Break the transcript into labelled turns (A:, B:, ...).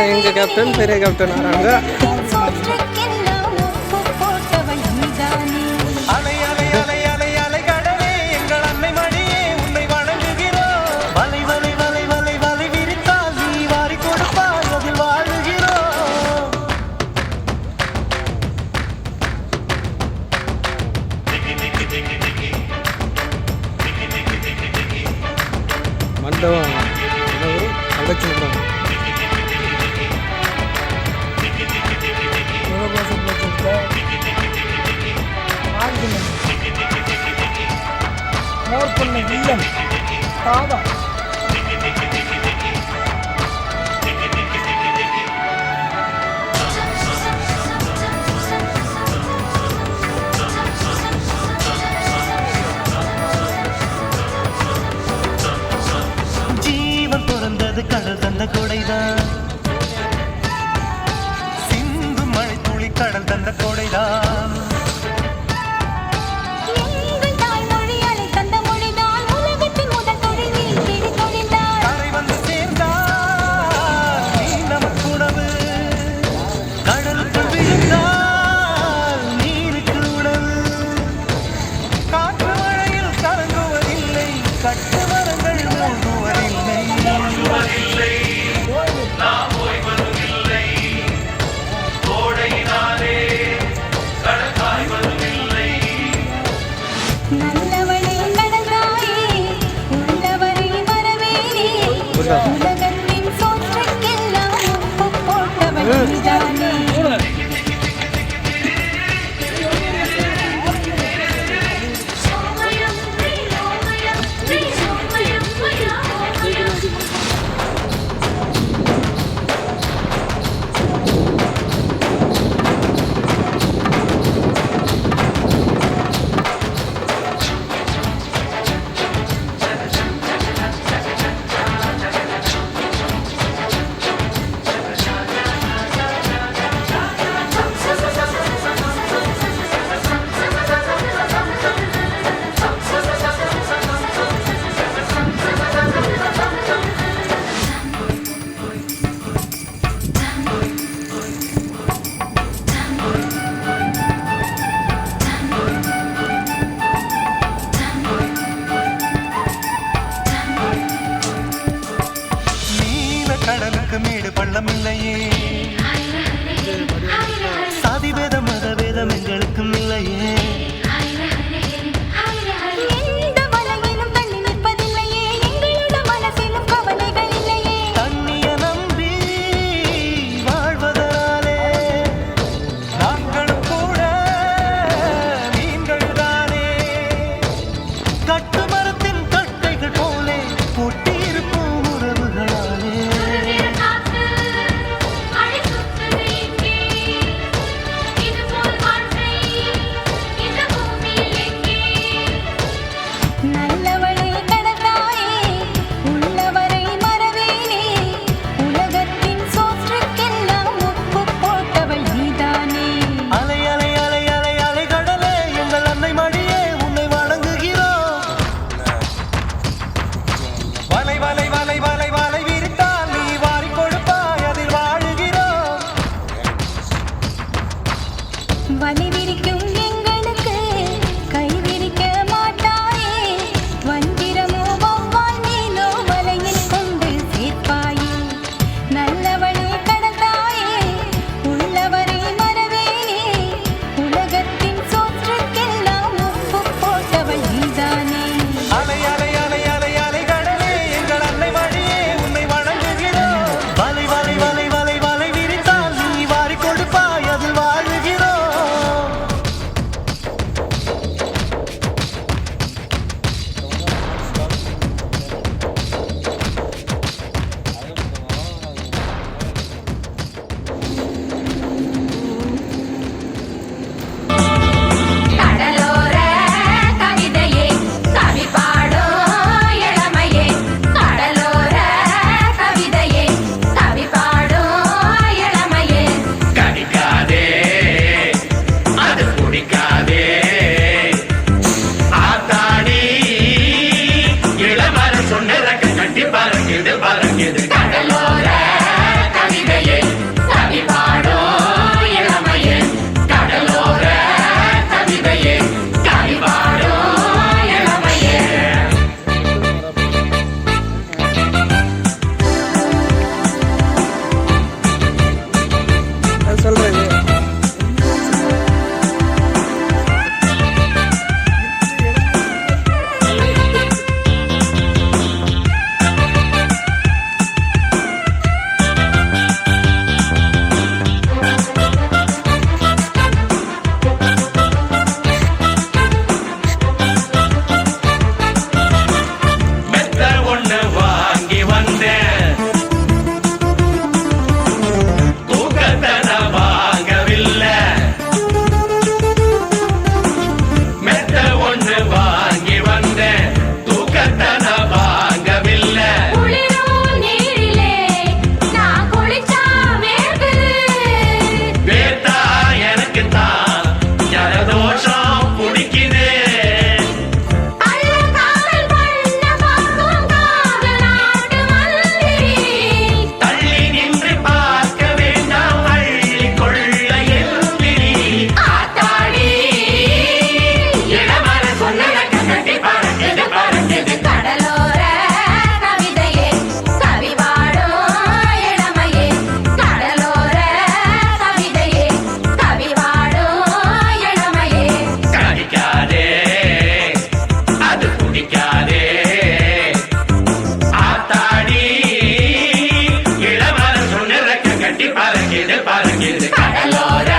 A: அப்புறம் எங்கள் கேப்டன் பெரிய கேப்டன் வராங்க மண்டபம் தங்கச்சி விடுறாங்க
B: காவற்பண்ணை வில்லம் தாவா
C: ஜீவன் பிறந்தது கடல் தந்த
D: கொடு உலகத்தின் சோற்றுக்கெல்லாம் உப்பு
C: போட்டவன் கடலுக்கு மேடு பள்ளம் இல்லையே. பறக்குது பறக்குது
E: கடலோர